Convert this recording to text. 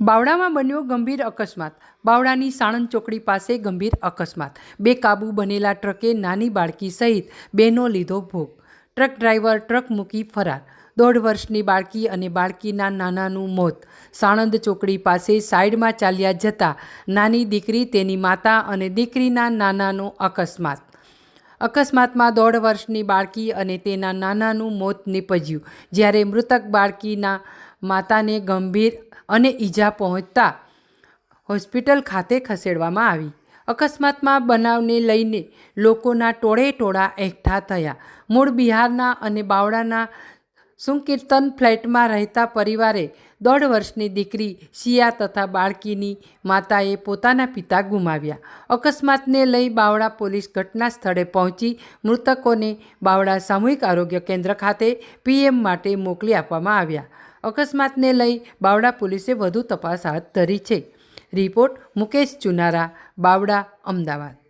બાવડામાં બન્યો ગંભીર અકસ્માત. બાવડાની સાણંદ ચોકડી પાસે ગંભીર અકસ્માત. બેકાબૂ બનેલા ટ્રકે નાની બાળકી સહિત બેનો લીધો ભોગ. ટ્રક ડ્રાઈવર ટ્રક મૂકી ફરાર. દોઢ વર્ષની બાળકી અને બાળકીના નાનાનું મોત. સાણંદ ચોકડી પાસે સાઈડમાં ચાલ્યા જતા નાની દીકરી, તેની માતા અને દીકરીના નાનાનો અકસ્માત. અકસ્માતમાં દોઢ વર્ષની બાળકી અને તેના નાનાનું મોત નીપજ્યું. જ્યારે મૃતક બાળકીના માતાને ગંભીર અને ઈજા પહોંચતા હોસ્પિટલ ખાતે ખસેડવામાં આવી. અકસ્માતમાં બનાવને લઈને લોકોના ટોળે ટોળા એકઠા થયા. મૂળ બિહારના અને બાવળાના સુંકીર્તન ફ્લેટમાં રહેતા પરિવારે દોઢ વર્ષની દીકરી શિયા તથા બાળકીની માતાએ પોતાના પિતા ગુમાવ્યા. અકસ્માતને લઈ બાવળા પોલીસ ઘટના સ્થળે પહોંચી મૃતકોને બાવળા સામૂહિક આરોગ્ય કેન્દ્ર ખાતે પીએમ માટે મોકલી આપવામાં આવ્યા. અકસ્માતને લઈ બાવડા પોલીસે વધુ તપાસ હાથ ધરી છે. રિપોર્ટ મુકેશ ચુનારા બાવડા અમદાવાદ.